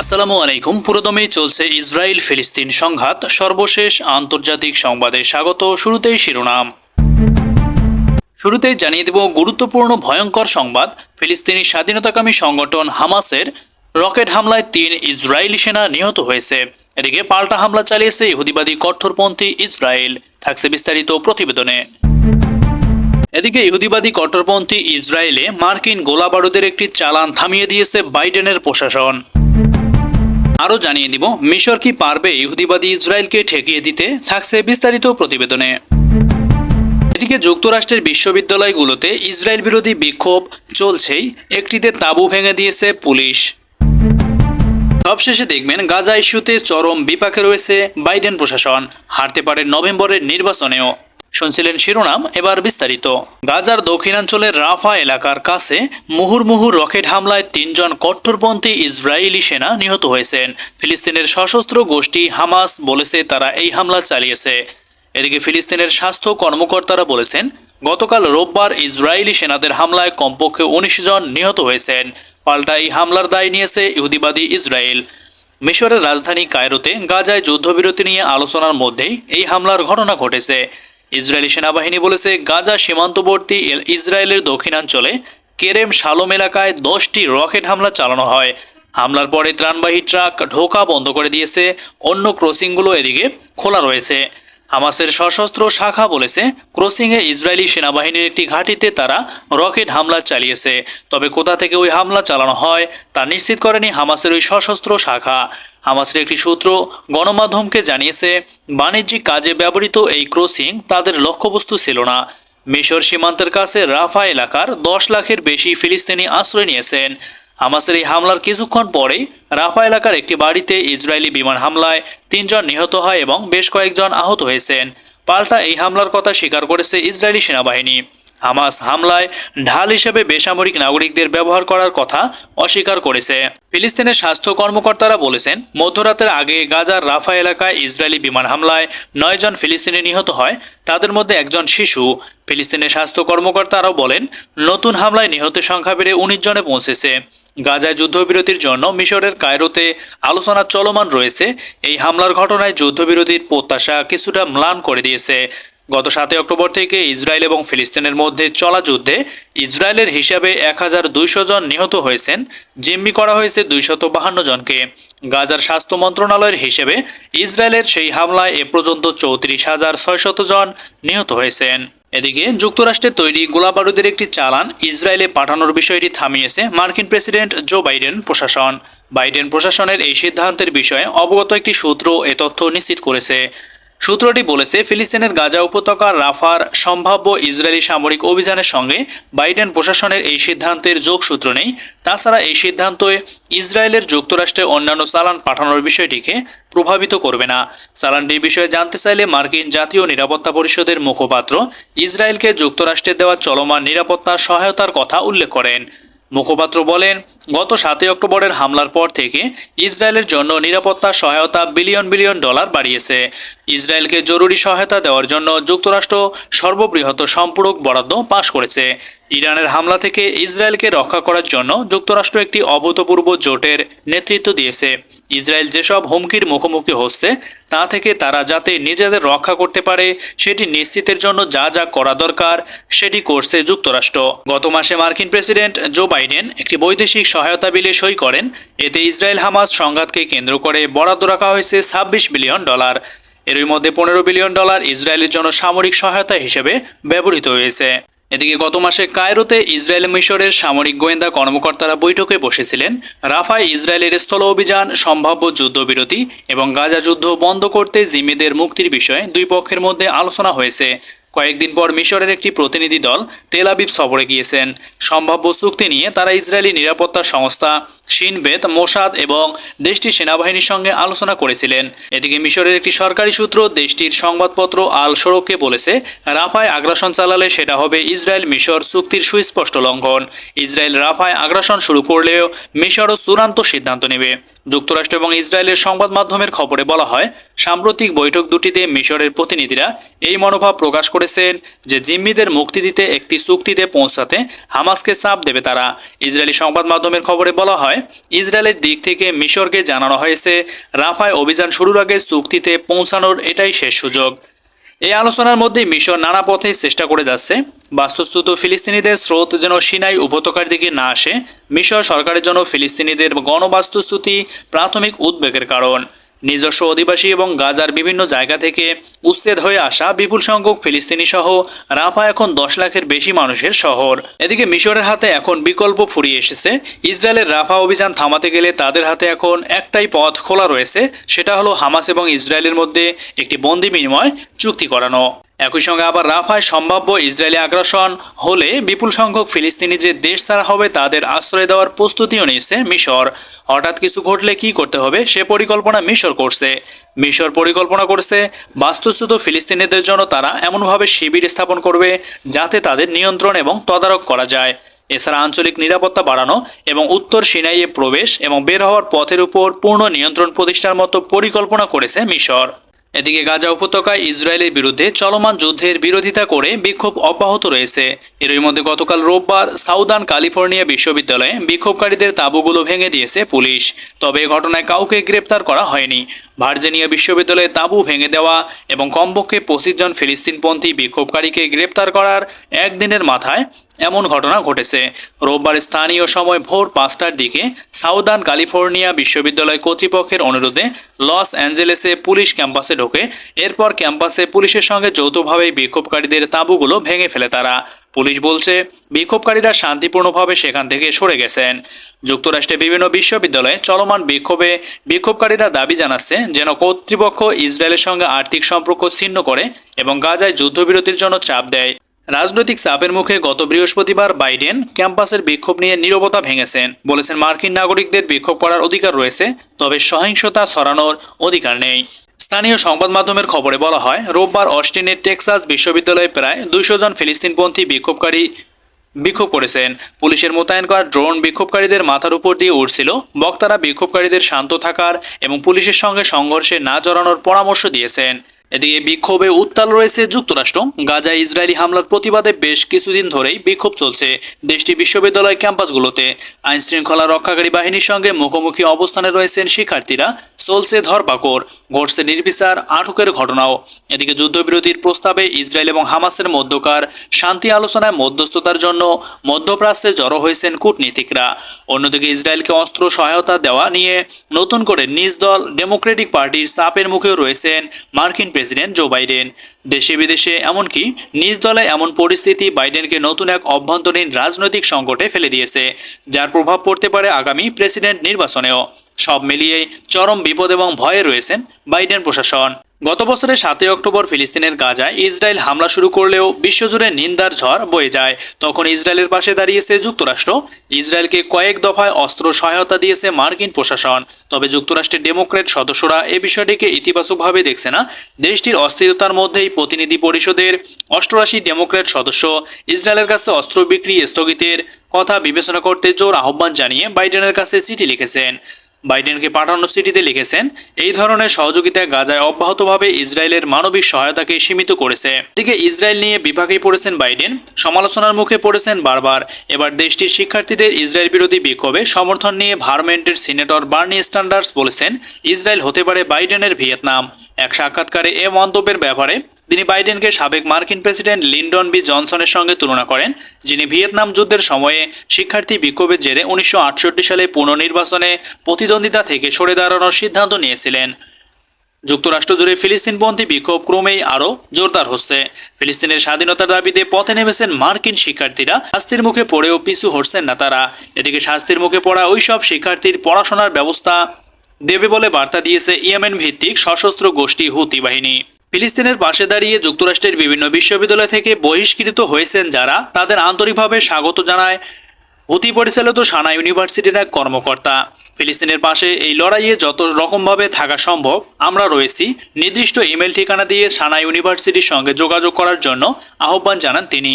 আসসালামু আলাইকুম। পুরোদমে চলছে ইসরায়েল ফিলিস্তিন সংঘাত। সর্বশেষ আন্তর্জাতিক সংবাদে স্বাগত শুরুতেই শিরোনাম। শুরুতেই জানিয়ে দেব গুরুত্বপূর্ণ ভয়ঙ্কর সংবাদ। ফিলিস্তিনি স্বাধীনতাকামী সংগঠন হামাসের রকেট হামলায় তিন ইসরায়েলি সেনা নিহত হয়েছে। এদিকে পাল্টা হামলা চালিয়েছে ইহুদিবাদী কঠোরপন্থী ইসরায়েল। থাকছে বিস্তারিত প্রতিবেদনে। এদিকে ইহুদিবাদী কট্টরপন্থী ইসরায়েলে মার্কিন গোলাবারুদের একটি চালান থামিয়ে দিয়েছে বাইডেনের প্রশাসন। আরও জানিয়ে দিব, মিশর কি পারবে ইহুদিবাদী ইসরায়েলকে ঠেকিয়ে দিতে? থাকছে বিস্তারিত প্রতিবেদনে। এদিকে যুক্তরাষ্ট্রের বিশ্ববিদ্যালয়গুলোতে ইসরায়েল বিরোধী বিক্ষোভ চলছেই, একটিতে তাঁবু ভেঙে দিয়েছে পুলিশ। সবশেষে দেখবেন, গাজা ইস্যুতে চরম বিপাকে রয়েছে বাইডেন প্রশাসন। হারতে পারে নভেম্বরের নির্বাচনেও। শুনছিলেন শিরোনাম, এবার বিস্তারিত। গাজার দক্ষিণাঞ্চলের রাফা এলাকার কাছে মুহুর্মুহুর রকেট হামলায় তিনজন কট্টরপন্থী ইসরায়েলি সেনা নিহত হয়েছেন। ফিলিস্তিনের সশস্ত্র গোষ্ঠী হামাস বলেছে তারা এই হামলা চালিয়েছে। এদিকে ফিলিস্তিনের স্বাস্থ্য কর্মকর্তারা বলেছেন, গতকাল রোববার ইসরায়েলি সেনাদের হামলায় কমপক্ষে উনিশ জন নিহত হয়েছেন। পাল্টা এই হামলার দায় নিয়েছে ইহুদিবাদী ইসরায়েল। মিশরের রাজধানী কায়রোতে গাজায় যুদ্ধবিরতি নিয়ে আলোচনার মধ্যেই এই হামলার ঘটনা ঘটেছে। ইসরায়েলি সেনাবাহিনী বলেছে, গাজা সীমান্তবর্তী ইসরায়েলের দক্ষিণাঞ্চলে কেরেম শালোম এলাকায় দশটি রকেট হামলা চালানো হয়। হামলার পরে ত্রাণবাহী ট্রাক ঢোকা বন্ধ করে দিয়েছে, অন্য ক্রসিংগুলো এদিকে খোলা রয়েছে। হামাসের সশস্ত্র শাখা বলেছে, ক্রসিংয়ে ইসরায়েলি সেনাবাহিনীর একটি ঘাঁটিতে তারা রকেট হামলা চালিয়েছে। তবে কোথা থেকে ওই হামলা চালানো হয়, তা নিশ্চিত করেনি হামাসের ওই সশস্ত্র শাখা। হামাসের একটি সূত্র গণমাধ্যমকে জানিয়েছে, বাণিজ্যিক কাজে ব্যবহৃত এই ক্রসিং তাদের লক্ষ্যবস্তু ছিল না। মিশর সীমান্তের কাছে রাফা এলাকার দশ লাখের বেশি ফিলিস্তিনি আশ্রয় নিয়েছেন। হামাসের এই হামলার কিছুক্ষণ পরেই রাফা এলাকার একটি বাড়িতে ইসরায়েলি বিমান হামলায় তিনজন নিহত হয় এবং বেশ কয়েকজন আহত হয়েছেন। পাল্টা এই হামলার কথা স্বীকার করেছে ইসরায়েলি সেনাবাহিনী। হামাস হামলায় ঢাল হিসেবে বেসামরিক নাগরিকদের ব্যবহার করার কথা অস্বীকার করেছে। ফিলিস্তিনের স্বাস্থ্য কর্মকর্তারা বলেছেন, মধ্যরাতের আগে গাজার রাফা এলাকায় ইসরায়েলি বিমান হামলায় নয়জন ফিলিস্তিনি নিহত হয়, তাদের মধ্যে একজন শিশু। ফিলিস্তিনের স্বাস্থ্য কর্মকর্তারাও বলেন, নতুন হামলায় নিহতের সংখ্যা বেড়ে উনিশ জনে পৌঁছেছে। গাজায় যুদ্ধবিরতির জন্য মিশরের কায়রোতে আলোচনা চলমান রয়েছে। এই হামলার ঘটনায় যুদ্ধবিরতির প্রত্যাশা কিছুটা ম্লান করে দিয়েছে। গত সাতই অক্টোবর থেকে ইসরায়েল এবং ফিলিস্তিনের মধ্যে চলা যুদ্ধে ইসরায়েলের হিসাবে এক হাজার দুইশো জন নিহত হয়েছেন, জিম্মি করা হয়েছে দুইশত বাহান্ন জনকে। গাজার স্বাস্থ্য মন্ত্রণালয়ের হিসেবে ইসরায়েলের সেই হামলায় এ পর্যন্ত চৌত্রিশ হাজার ছয়শত জন নিহত হয়েছেন। এদিকে যুক্তরাষ্ট্রে তৈরি গোলাবারুদের একটি চালান ইসরায়েলে পাঠানোর বিষয়টি থামিয়েছে মার্কিন প্রেসিডেন্ট জো বাইডেন প্রশাসন। বাইডেন প্রশাসনের এই সিদ্ধান্তের বিষয়ে অবগত একটি সূত্র এ তথ্য নিশ্চিত করেছে। সূত্রটি বলেছে, ফিলিস্তিনের গাজা উপত্যকার রাফার সম্ভাব্য ইসরায়েলি সামরিক অভিযানের সঙ্গে বাইডেন প্রশাসনের এই সিদ্ধান্তের যোগসূত্র নেই। তাছাড়া এই সিদ্ধান্তে ইসরায়েলের যুক্তরাষ্ট্রে অন্যান্য চালান পাঠানোর বিষয়টিকে প্রভাবিত করবে না। চালানটির বিষয়ে জানতে চাইলে মার্কিন জাতীয় নিরাপত্তা পরিষদের মুখপাত্র ইসরায়েলকে যুক্তরাষ্ট্রের দেওয়া চলমান নিরাপত্তা সহায়তার কথা উল্লেখ করেন। মুখপাত্র বলেন, গত সাতই অক্টোবরের হামলার পর থেকে ইসরায়েলের জন্য নিরাপত্তা, সহায়তা বিলিয়ন বিলিয়ন ডলার বাড়িয়েছে। ইসরায়েলকে জরুরি সহায়তা দেওয়ার জন্য যুক্তরাষ্ট্র সর্ববৃহৎ সম্পূরক বরাদ্দ পাশ করেছে। ইরানের হামলা থেকে ইসরায়েলকে রক্ষা করার জন্য যুক্তরাষ্ট্র একটি অভূতপূর্ব জোটের নেতৃত্ব দিয়েছে। ইসরায়েল যেসব হুমকির মুখোমুখি হচ্ছে, তা থেকে তারা যাতে নিজেদের রক্ষা করতে পারে, সেটি নিশ্চিতের জন্য যা যা করা দরকার, সেটি করছে যুক্তরাষ্ট্র। গত মাসে মার্কিন প্রেসিডেন্ট জো বাইডেন একটি বৈদেশিক সহায়তা বিলে সই করেন। এতে ইসরায়েল হামাস সংঘাতকে কেন্দ্র করে বরাদ্দ রাখা হয়েছে ছাব্বিশ বিলিয়ন ডলার। এরই মধ্যে পনেরো বিলিয়ন ডলার ইসরায়েলের জন্য সামরিক সহায়তা হিসেবে ব্যবহৃত হয়েছে। এদিকে গত মাসে কায়রোতে ইসরায়েল মিশরের সামরিক গোয়েন্দা কর্মকর্তারা বৈঠকে বসেছিলেন। রাফায় ইসরায়েলের স্থল অভিযান, সম্ভাব্য যুদ্ধবিরতি এবং গাজা যুদ্ধ বন্ধ করতে জিম্মিদের মুক্তির বিষয়ে দুই পক্ষের মধ্যে আলোচনা হয়েছে। কয়েকদিন পর মিশরের একটি প্রতিনিধি দল তেল আবিব সফরে গিয়েছেন। সম্ভাব্য চুক্তি নিয়ে তারা ইসরায়েলি নিরাপত্তা সংস্থা শিনবেত মোসাদ এবং দেশটির সেনাবাহিনীর সঙ্গে আলোচনা করেছিলেন। এদিকে মিশরের একটি সরকারি সূত্র দেশটির সংবাদপত্র আল সড়ককে বলেছে, রাফায় আগ্রাসন চালালে সেটা হবে ইসরায়েল মিশর চুক্তির সুস্পষ্ট লঙ্ঘন। ইসরায়েল রাফায় আগ্রাসন শুরু করলেও মিশরও চূড়ান্ত সিদ্ধান্ত নেবে। যুক্তরাষ্ট্র এবং ইসরায়েলের সংবাদ মাধ্যমের খবরে বলা হয়, সাম্প্রতিক বৈঠক দুটিতে মিশরের প্রতিনিধিরা এই মনোভাব প্রকাশ করেছেন যে জিম্মিদের মুক্তি দিতে একটি চুক্তিতে পৌঁছাতে হামাস হামাসকে চাপ দেবে তারা। ইসরায়েলি সংবাদ মাধ্যমের খবরে বলা হয়, ইসরায়েলের দিক থেকে মিশরকে জানানো হয়েছে, রাফায় অভিযান শুরুর আগে চুক্তিতে পৌঁছানোর এটাই শেষ সুযোগ। এই আলোচনার মধ্যে মিশর নানা পথে চেষ্টা করে যাচ্ছে। বাস্তুচ্যুত ফিলিস্তিনিদের স্রোত যেন সিনাই উপত্যকার দিকে না আসে, মিশর সরকারের জন্য ফিলিস্তিনিদের গণবাস্তুচ্যুতি প্রাথমিক উদ্বেগের কারণ। নিজস্ব অধিবাসী এবং গাজার বিভিন্ন জায়গা থেকে উচ্ছেদ হয়ে আসা বিপুল সংখ্যক ফিলিস্তিনি সহ রাফা এখন দশ লাখের বেশি মানুষের শহর। এদিকে মিশরের হাতে এখন বিকল্প ফুরিয়ে এসেছে। ইসরায়েলের রাফা অভিযান থামাতে গেলে তাদের হাতে এখন একটাই পথ খোলা রয়েছে, সেটা হলো হামাস এবং ইসরায়েলের মধ্যে একটি বন্দি বিনিময় চুক্তি করানো। একই সঙ্গে আবার রাফায় সম্ভাব্য ইসরায়েলি আগ্রাসন হলে বিপুল সংখ্যক ফিলিস্তিনি যে দেশ ছাড়া হবে তাদের আশ্রয় দেওয়ার প্রস্তুতিও নিয়েছে মিশর। হঠাৎ কিছু ঘটলে কি করতে হবে সে পরিকল্পনা মিশর করছে। মিশর পরিকল্পনা করছে, বাস্তুচ্যুত ফিলিস্তিনিদের জন্য তারা এমনভাবে শিবির স্থাপন করবে যাতে তাদের নিয়ন্ত্রণ এবং তদারক করা যায়। এছাড়া আঞ্চলিক নিরাপত্তা বাড়ানো এবং উত্তর সিনাইয়ে প্রবেশ এবং বের হওয়ার পথের উপর পূর্ণ নিয়ন্ত্রণ প্রতিষ্ঠার মতো পরিকল্পনা করেছে মিশর। এদিকে গাজা উপত্যকায় ইসরায়েলের বিরুদ্ধে চলমান যুদ্ধের বিরোধিতা করে বিক্ষোভ অব্যাহত রয়েছে। এরই মধ্যে গতকাল রোববার সাউদার্ন ক্যালিফোর্নিয়া বিশ্ববিদ্যালয়ে বিক্ষোভকারীদের তাঁবুগুলো ভেঙে দিয়েছে পুলিশ। তবে এ ঘটনায় কাউকে গ্রেপ্তার করা হয়নি। ভার্জিনিয়া বিশ্ববিদ্যালয়ে তাঁবু ভেঙে দেওয়া এবং কমপক্ষে পঁচিশ জন ফিলিস্তিনপন্থী বিক্ষোভকারীকে গ্রেপ্তার করার একদিনের মাথায় এমন ঘটনা ঘটেছে। রোববার স্থানীয় সময় ভোর পাঁচটার দিকে সাউদার্ন ক্যালিফোর্নিয়া বিশ্ববিদ্যালয় কর্তৃপক্ষের অনুরোধে লস অ্যাঞ্জেলেসে পুলিশ ক্যাম্পাসে ঢোকে। এরপর ক্যাম্পাসে পুলিশের সঙ্গে যৌথভাবে বিক্ষোভকারীদের তাঁবুগুলো ভেঙে ফেলে তারা। পুলিশ বলছে, বিক্ষোভকারীরা শান্তিপূর্ণভাবে সেখান থেকে সরে গেছেন। যুক্তরাষ্ট্রের বিভিন্ন বিশ্ববিদ্যালয়ে চলমান বিক্ষোভে বিক্ষোভকারীরা দাবি জানাচ্ছে যেন কর্তৃপক্ষ ইসরায়েলের সঙ্গে আর্থিক সম্পর্ক ছিন্ন করে এবং গাজায় যুদ্ধবিরতির জন্য চাপ দেয়। রাজনৈতিক চাপের মুখে গত বৃহস্পতিবার বাইডেন ক্যাম্পাসের বিক্ষোভ নিয়ে নীরবতা ভেঙেছেন। বলেছেন, মার্কিন নাগরিকদের বিক্ষোভ করার অধিকার রয়েছে, তবে সহিংসতা ছড়ানোর অধিকার নেই। স্থানীয় সংবাদ মাধ্যমের খবরে বলা হয়, রোববার অস্টিনের টেক্সাস বিশ্ববিদ্যালয়ে প্রায় দুইশো জন ফিলিস্তিনপন্থী বিক্ষোভকারী বিক্ষোভ করেছেন। পুলিশের মোতায়েন করা ড্রোন বিক্ষোভকারীদের মাথার উপর দিয়ে উঠছিল বক্তারা বিক্ষোভকারীদের শান্ত থাকার এবং পুলিশের সঙ্গে সংঘর্ষে না জড়ানোর পরামর্শ দিয়েছেন। এদিকে বিক্ষোভে উত্তাল রয়েছে যুক্তরাষ্ট্র। গাজায় ইসরায়েলি হামলার প্রতিবাদে বেশ কিছুদিন ধরেই বিক্ষোভ চলছে দেশটি বিশ্ববিদ্যালয় ক্যাম্পাসগুলোতে। আইনশৃঙ্খলা রক্ষাকারী বাহিনীর সঙ্গে মুখোমুখি অবস্থানে রয়েছেন শিক্ষার্থীরা। চলছে ধরপাকড়, ঘটছে নির্বিচার আটকের ঘটনাও। এদিকে যুদ্ধবিরতির প্রস্তাবে ইসরায়েল এবং হামাসের মধ্যকার শান্তি আলোচনায় মধ্যস্থতার জন্য মধ্যপ্রাচ্যে জড়ো হয়েছেন কূটনীতিকরা। অন্যদিকে ইসরায়েলকে অস্ত্র সহায়তা দেওয়া নিয়ে নতুন করে নিজ দল ডেমোক্রেটিক পার্টির চাপের মুখেও রয়েছেন মার্কিন প্রেসিডেন্ট জো বাইডেন। দেশে বিদেশে এমনকি নিজ দলে এমন পরিস্থিতি বাইডেনকে নতুন এক অভ্যন্তরীণ রাজনৈতিক সংকটে ফেলে দিয়েছে, যার প্রভাব পড়তে পারে আগামী প্রেসিডেন্ট নির্বাচনেও। সব মিলিয়েই চরম বিপদ এবং ভয়ে রয়েছেন বাইডেন প্রশাসন। গত বছরের সাতই অক্টোবর ফিলিস্তিনের গাজায় ইসরায়েল হামলা শুরু করলেও বিশ্বজুড়ে নিন্দার ঝড় বয়ে যায়। তখন ইসরায়েলের পাশে দাঁড়িয়েছে যুক্তরাষ্ট্র। ইসরায়েলকে কয়েক দফায় অস্ত্র সহায়তা দিয়েছে মার্কিন প্রশাসন। তবে যুক্তরাষ্ট্রের ডেমোক্রেট সদস্যরা এ বিষয়টিকে ইতিবাচকভাবে দেখছে না। দেশটির অস্থিরতার মধ্যেই প্রতিনিধি পরিষদের অষ্টআশি ডেমোক্রেট সদস্য ইসরায়েলের কাছে অস্ত্র বিক্রি স্থগিতের কথা বিবেচনা করতে জোর আহ্বান জানিয়ে বাইডেনের কাছে চিঠি লিখেছেন। বাইডেনকে পাঠানো চিঠিতে লিখেছেন, এই ধরনের সহযোগিতা গাজায় অব্যাহতভাবে ইসরায়েলের মানবিক সহায়তাকে সীমিত করেছে। দিকে ইসরায়েল নিয়ে বিভাগে পড়েছেন বাইডেন, সমালোচনার মুখে পড়েছেন বারবার। এবার দেশটির শিক্ষার্থীদের ইসরায়েল বিরোধী বিক্ষোভে সমর্থন নিয়ে ভারমেন্টের সিনেটর বার্নি স্ট্যান্ডার্স বলেছেন, ইসরায়েল হতে পারে বাইডেনের ভিয়েতনাম। এক সাক্ষাৎকারে এ মন্তব্যের ব্যাপারে তিনি বাইডেনকে সাবেক মার্কিন প্রেসিডেন্ট লিন্ডন বি জনসনের সঙ্গে তুলনা করেন, যিনি ভিয়েতনাম যুদ্ধের সময়ে শিক্ষার্থী বিক্ষোভের জেরে উনিশশো সালে পুনর্নির্বাচনে প্রতিদ্বন্দ্বিতা থেকে সরে দাঁড়ানোর সিদ্ধান্ত নিয়েছিলেন। যুক্তরাষ্ট্র জুড়ে ফিলিস্তিনপন্থী বিক্ষোভ ক্রমেই আরও জোরদার হচ্ছে। ফিলিস্তিনের স্বাধীনতার দাবিতে পথে নেমেছেন মার্কিন শিক্ষার্থীরা, শাস্তির মুখে পড়েও পিছু হটছেন না তারা। এদিকে শাস্তির মুখে পড়া ওইসব শিক্ষার্থীর পড়াশোনার ব্যবস্থা দেবে বলে বার্তা দিয়েছে ইয়েমেন ভিত্তিক সশস্ত্র গোষ্ঠী হুতি বাহিনী। ফিলিস্তিনের পাশে দাঁড়িয়ে যুক্তরাষ্ট্রের বিভিন্ন বিশ্ববিদ্যালয় থেকে বহিষ্কৃত হয়েছেন যারা, তাদের আন্তরিকভাবে স্বাগত জানায় হুতি পরিচালিত সানা ইউনিভার্সিটির এক কর্মকর্তা। ফিলিস্তিনের পাশে এই লড়াইয়ে যত রকমভাবে থাকা সম্ভব, আমরা রয়েছি, নির্দিষ্ট ইমেল ঠিকানা দিয়ে সানা ইউনিভার্সিটির সঙ্গে যোগাযোগ করার জন্য আহ্বান জানান তিনি।